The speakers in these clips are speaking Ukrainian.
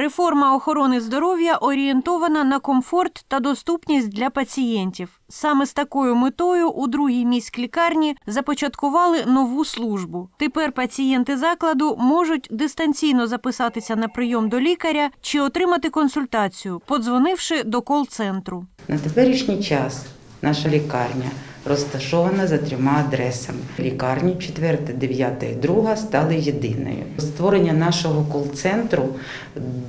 Реформа охорони здоров'я орієнтована на комфорт та доступність для пацієнтів. Саме з такою метою у другій міськлікарні започаткували нову службу. Тепер пацієнти закладу можуть дистанційно записатися на прийом до лікаря чи отримати консультацію, подзвонивши до кол-центру. На теперішній час наша лікарня розташована за трьома адресами. Лікарні 4, 9 і 2 стали єдиною. Створення нашого кол-центру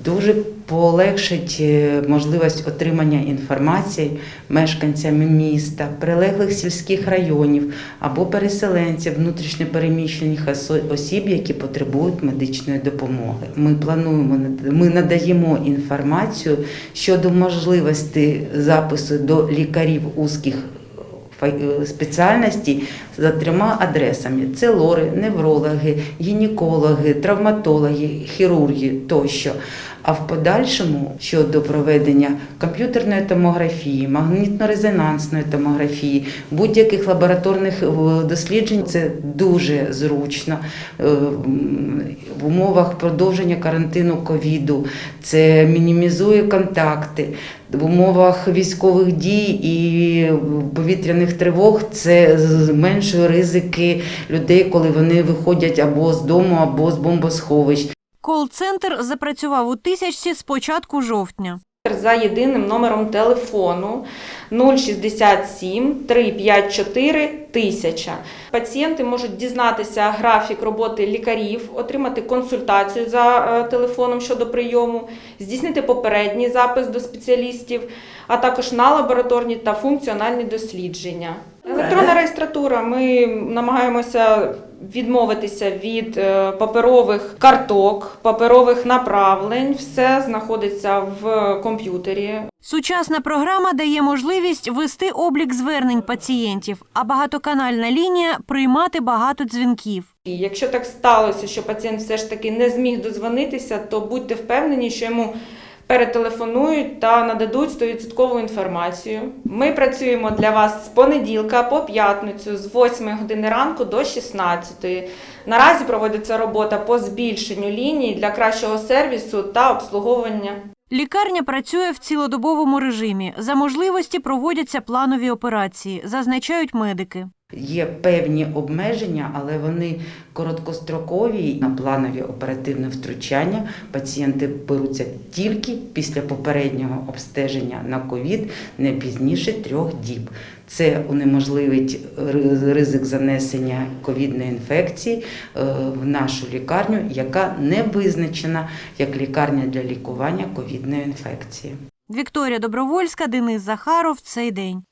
дуже полегшить е, можливість отримання інформації мешканцями міста, прилеглих сільських районів або переселенців, внутрішньопереміщених осіб, які потребують медичної допомоги. Ми плануємо ми надаємо інформацію щодо можливості запису до лікарів узких е, за трьома адресами: це лори, неврологи, гінекологи, травматологи, хірурги тощо. А в подальшому щодо проведення комп'ютерної томографії, магнітно-резонансної томографії, будь-яких лабораторних е, досліджень, це дуже зручно е, в умовах продовження карантину ковіду. Це мінімізує контакти. В умовах військових дій і повітряних тривог це зменшує ризики людей, коли вони виходять або з дому, або з бомбосховищ. Кол-центр запрацював у тисячці з початку жовтня. за єдиним номером телефону 067 354 1000. Пацієнти можуть дізнатися графік роботи лікарів, отримати консультацію за е, телефоном щодо прийому, здійснити попередній запис до спеціалістів, а також на лабораторні та функціональні дослідження. Електронна реєстратура. Ми намагаємося відмовитися від е, паперових карток, паперових направлень. Все знаходиться в комп'ютері. Сучасна програма дає можливість вести облік звернень пацієнтів, а багатоканальна лінія приймати багато дзвінків. І якщо так сталося, що пацієнт все ж таки не зміг дозвонитися, то будьте впевнені, що йому перетелефонують та нададуть 100% інформацію. Ми працюємо для вас з понеділка по п'ятницю з 8 години ранку до 16. Наразі проводиться робота по збільшенню ліній для кращого сервісу та обслуговування. Лікарня працює в цілодобовому режимі. За можливості проводяться планові операції, зазначають медики. Є певні обмеження, але вони короткострокові. На планові оперативне втручання пацієнти беруться тільки після попереднього обстеження на ковід не пізніше трьох діб. Це унеможливить ризик занесення ковідної інфекції е, в нашу лікарню, яка не визначена як лікарня для лікування ковідної інфекції. Вікторія Добровольська, Денис Захаров. Цей день.